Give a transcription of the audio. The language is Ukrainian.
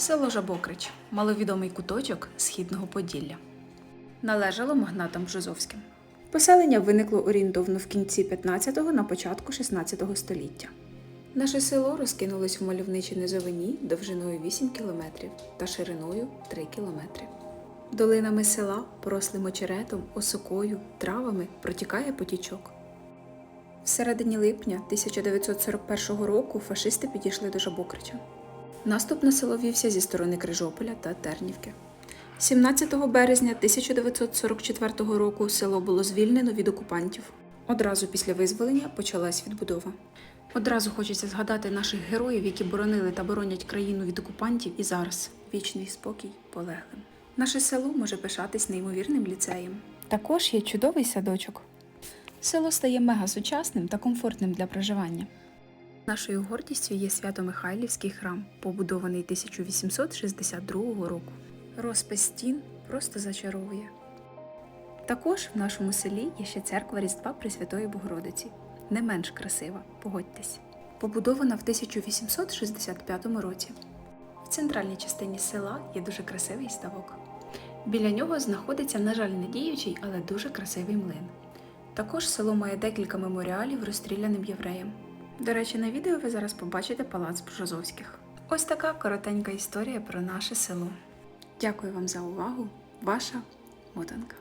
Село Жабокрич маловідомий куточок східного Поділля. Належало магнатам Бжозовським. Поселення виникло орієнтовно в кінці 15-го на початку 16 століття. Наше село розкинулось в мальовничій низовині довжиною 8 кілометрів та шириною 3 кілометри. Долинами села, порослим очеретом, осокою, травами протікає потічок. В середині липня 1941 року фашисти підійшли до Жабокрича. Наступ на село вівся зі сторони Крижополя та Тернівки. 17 березня 1944 року село було звільнено від окупантів. Одразу після визволення почалась відбудова. Одразу хочеться згадати наших героїв, які боронили та боронять країну від окупантів і зараз вічний спокій полеглим. Наше село може пишатись неймовірним ліцеєм. Також є чудовий садочок. Село стає мегасучасним та комфортним для проживання. Нашою гордістю є Свято-Михайлівський храм, побудований 1862 року. Розпис стін просто зачаровує. Також в нашому селі є ще церква Різдва Пресвятої Богородиці, не менш красива, погодьтесь. Побудована в 1865 році. В центральній частині села є дуже красивий ставок. Біля нього знаходиться, на жаль, не діючий, але дуже красивий млин. Також село має декілька меморіалів розстріляним євреям. До речі, на відео ви зараз побачите палац Бжозовських. Ось така коротенька історія про наше село. Дякую вам за увагу, ваша мотанка.